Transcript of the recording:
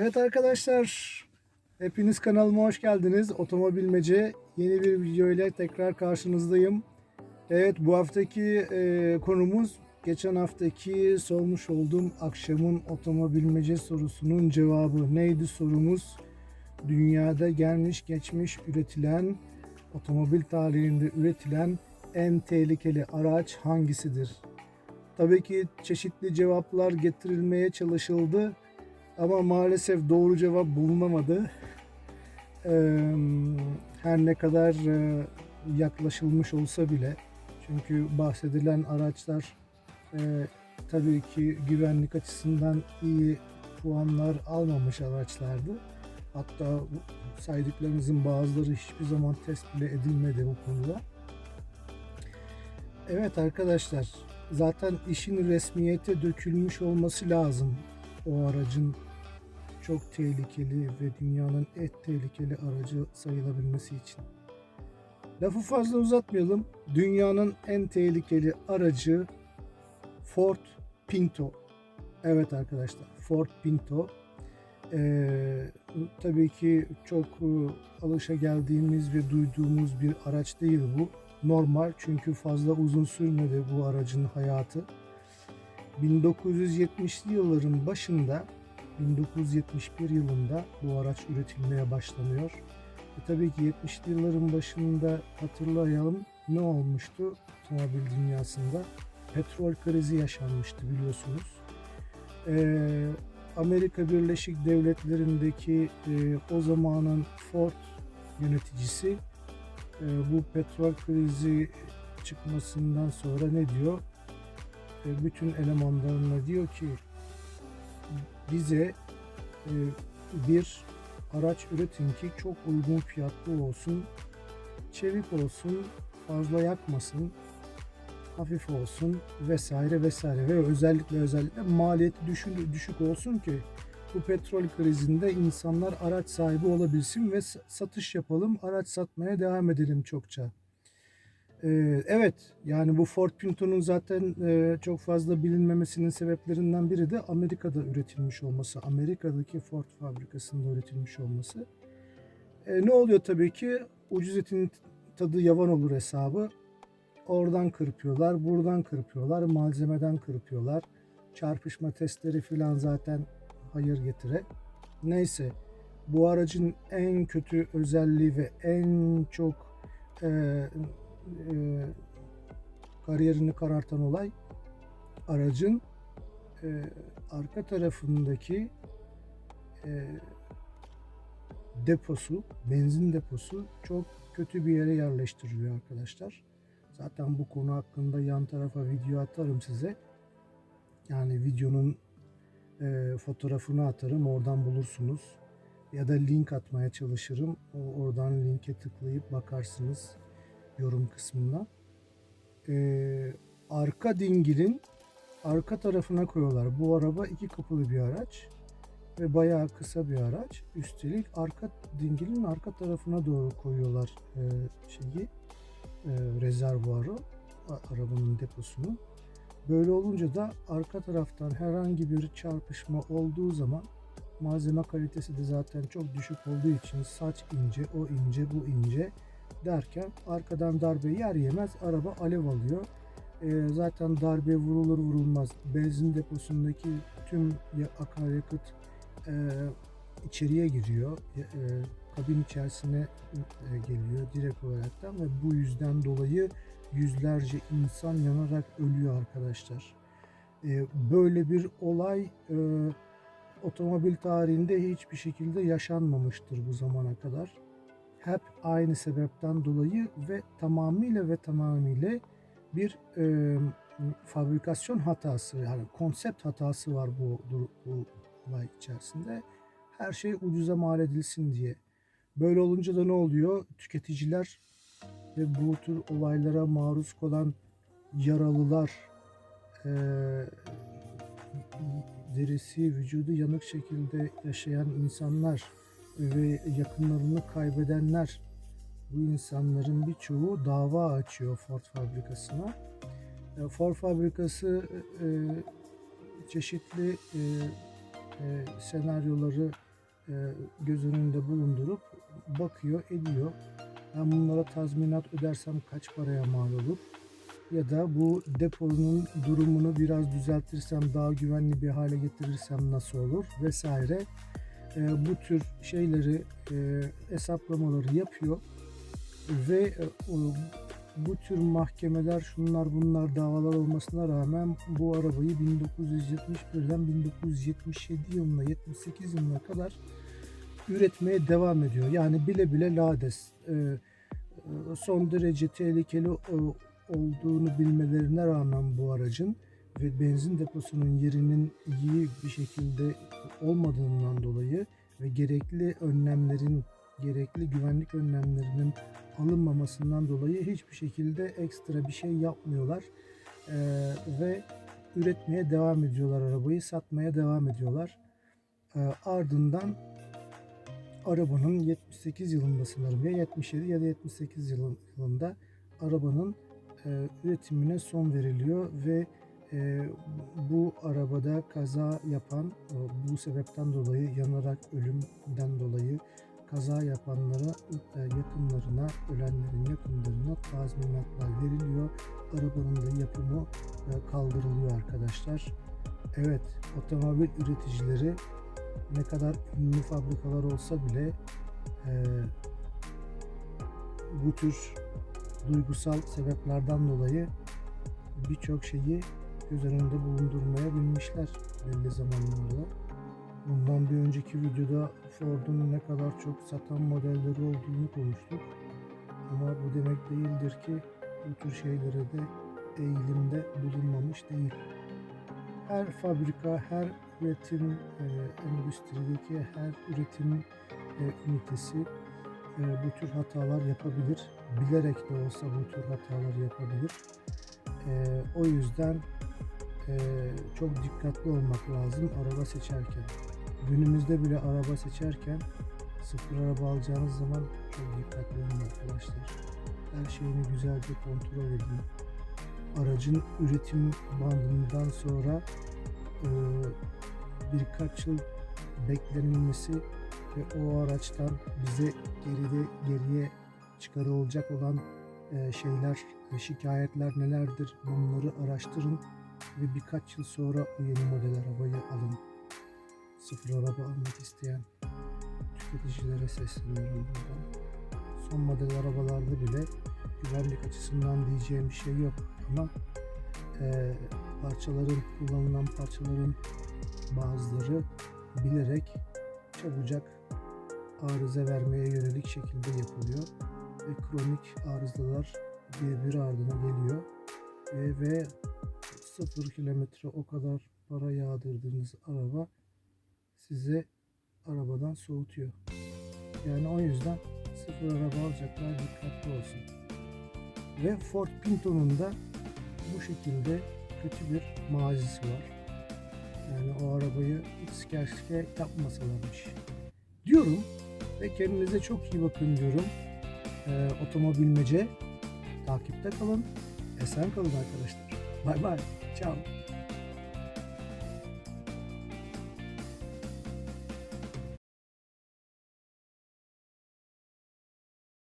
Evet arkadaşlar, hepiniz kanalıma hoş geldiniz. Otomobilmece yeni bir video ile tekrar karşınızdayım. Evet bu haftaki e, konumuz geçen haftaki sormuş olduğum akşamın otomobilmece sorusunun cevabı neydi sorumuz? Dünyada gelmiş geçmiş üretilen otomobil tarihinde üretilen en tehlikeli araç hangisidir? Tabii ki çeşitli cevaplar getirilmeye çalışıldı. Ama maalesef doğru cevap bulunamadı. Her ne kadar yaklaşılmış olsa bile. Çünkü bahsedilen araçlar tabii ki güvenlik açısından iyi puanlar almamış araçlardı. Hatta saydıklarımızın bazıları hiçbir zaman test bile edilmedi bu konuda. Evet arkadaşlar, zaten işin resmiyete dökülmüş olması lazım o aracın çok tehlikeli ve dünyanın en tehlikeli aracı sayılabilmesi için. Lafı fazla uzatmayalım. Dünyanın en tehlikeli aracı Ford Pinto. Evet arkadaşlar Ford Pinto. Ee, tabii ki çok e, alışa geldiğimiz ve duyduğumuz bir araç değil bu. Normal çünkü fazla uzun sürmedi bu aracın hayatı. 1970'li yılların başında 1971 yılında bu araç üretilmeye başlanıyor. E tabii ki 70'li yılların başında hatırlayalım ne olmuştu otomobil dünyasında? Petrol krizi yaşanmıştı biliyorsunuz. Ee, Amerika Birleşik Devletleri'ndeki e, o zamanın Ford yöneticisi e, bu petrol krizi çıkmasından sonra ne diyor? E, bütün elemanlarına diyor ki bize e, bir araç üretin ki çok uygun fiyatlı olsun, çevik olsun, fazla yakmasın, hafif olsun vesaire vesaire ve özellikle özellikle maliyeti düşük, olsun ki bu petrol krizinde insanlar araç sahibi olabilsin ve satış yapalım, araç satmaya devam edelim çokça. Ee, evet yani bu Ford Pinto'nun zaten e, çok fazla bilinmemesinin sebeplerinden biri de Amerika'da üretilmiş olması. Amerika'daki Ford fabrikasında üretilmiş olması. E, ne oluyor tabii ki ucuz etin tadı yavan olur hesabı. Oradan kırpıyorlar, buradan kırpıyorlar, malzemeden kırpıyorlar. Çarpışma testleri filan zaten hayır getire. Neyse bu aracın en kötü özelliği ve en çok e, e, kariyerini karartan olay aracın e, arka tarafındaki e, deposu, benzin deposu çok kötü bir yere yerleştiriliyor arkadaşlar. Zaten bu konu hakkında yan tarafa video atarım size. Yani videonun e, fotoğrafını atarım oradan bulursunuz. Ya da link atmaya çalışırım. Oradan linke tıklayıp bakarsınız yorum kısmına. Ee, arka dingilin arka tarafına koyuyorlar. Bu araba iki kapılı bir araç ve bayağı kısa bir araç. Üstelik arka dingilin arka tarafına doğru koyuyorlar e, şeyi e, rezervuarı arabanın deposunu. Böyle olunca da arka taraftan herhangi bir çarpışma olduğu zaman malzeme kalitesi de zaten çok düşük olduğu için saç ince, o ince, bu ince derken arkadan darbe yer yemez araba alev alıyor. Ee, zaten darbe vurulur vurulmaz benzin deposundaki tüm ya- akaryakıt e, içeriye giriyor. E, e, kabin içerisine e, geliyor direkt olaraktan ve bu yüzden dolayı yüzlerce insan yanarak ölüyor arkadaşlar. E, böyle bir olay e, otomobil tarihinde hiçbir şekilde yaşanmamıştır bu zamana kadar hep aynı sebepten dolayı ve tamamıyla ve tamamıyla bir e, fabrikasyon hatası yani konsept hatası var bu, bu, olay içerisinde. Her şey ucuza mal edilsin diye. Böyle olunca da ne oluyor? Tüketiciler ve bu tür olaylara maruz kalan yaralılar e, derisi, vücudu yanık şekilde yaşayan insanlar ve yakınlarını kaybedenler bu insanların birçoğu dava açıyor Ford fabrikasına. E, Ford fabrikası e, çeşitli e, e, senaryoları göz önünde bulundurup bakıyor, ediyor. Ben bunlara tazminat ödersem kaç paraya mal olur? Ya da bu deponun durumunu biraz düzeltirsem, daha güvenli bir hale getirirsem nasıl olur? Vesaire. E, bu tür şeyleri, e, hesaplamaları yapıyor. Ve e, bu tür mahkemeler, şunlar bunlar davalar olmasına rağmen bu arabayı 1971'den 1977 yılına, 78 yılına kadar üretmeye devam ediyor. Yani bile bile lades. e, e, son derece tehlikeli e, olduğunu bilmelerine rağmen bu aracın ve benzin deposunun yerinin iyi bir şekilde olmadığından dolayı ve gerekli önlemlerin, gerekli güvenlik önlemlerinin alınmamasından dolayı hiçbir şekilde ekstra bir şey yapmıyorlar. Ee, ve üretmeye devam ediyorlar arabayı, satmaya devam ediyorlar. Ee, ardından arabanın 78 yılında sanırım ya 77 ya da 78 yılın- yılında arabanın e, üretimine son veriliyor ve e, bu arabada kaza yapan e, bu sebepten dolayı yanarak ölümden dolayı kaza yapanlara e, yakınlarına ölenlerin yakınlarına tazminatlar veriliyor. Arabanın da yapımı e, kaldırılıyor arkadaşlar. Evet otomobil üreticileri ne kadar ünlü fabrikalar olsa bile e, bu tür duygusal sebeplerden dolayı birçok şeyi göz önünde bulundurmaya bilmişler belli zamanlarda. Bundan bir önceki videoda Ford'un ne kadar çok satan modelleri olduğunu konuştuk. Ama bu demek değildir ki bu tür şeylere de eğilimde bulunmamış değil. Her fabrika, her üretim e, endüstrideki her üretim e, ünitesi e, bu tür hatalar yapabilir. Bilerek de olsa bu tür hatalar yapabilir. E, o yüzden çok dikkatli olmak lazım araba seçerken. Günümüzde bile araba seçerken sıfır araba alacağınız zaman çok dikkatli olun arkadaşlar. Her şeyini güzelce kontrol edin. Aracın üretim bandından sonra e, birkaç yıl beklenilmesi ve o araçtan bize geride geriye çıkarılacak olan e, şeyler, e, şikayetler nelerdir bunları araştırın ve birkaç yıl sonra bu yeni model arabayı alın. Sıfır araba almak isteyen tüketicilere sesleniyorum buradan. Son model arabalarda bile güvenlik açısından diyeceğim bir şey yok ama e, parçaların kullanılan parçaların bazıları bilerek çabucak arıza vermeye yönelik şekilde yapılıyor ve kronik arızalar birbiri ardına geliyor ve, ve sıfır kilometre o kadar para yağdırdığınız araba size arabadan soğutuyor. Yani o yüzden sıfır araba alacaklar dikkatli olsun. Ve Ford Pinto'nun da bu şekilde kötü bir mazisi var. Yani o arabayı hiç keşke yapmasalarmış. Diyorum ve kendinize çok iyi bakın diyorum. Ee, otomobilmece takipte kalın. Esen kalın arkadaşlar. Bay bay. So.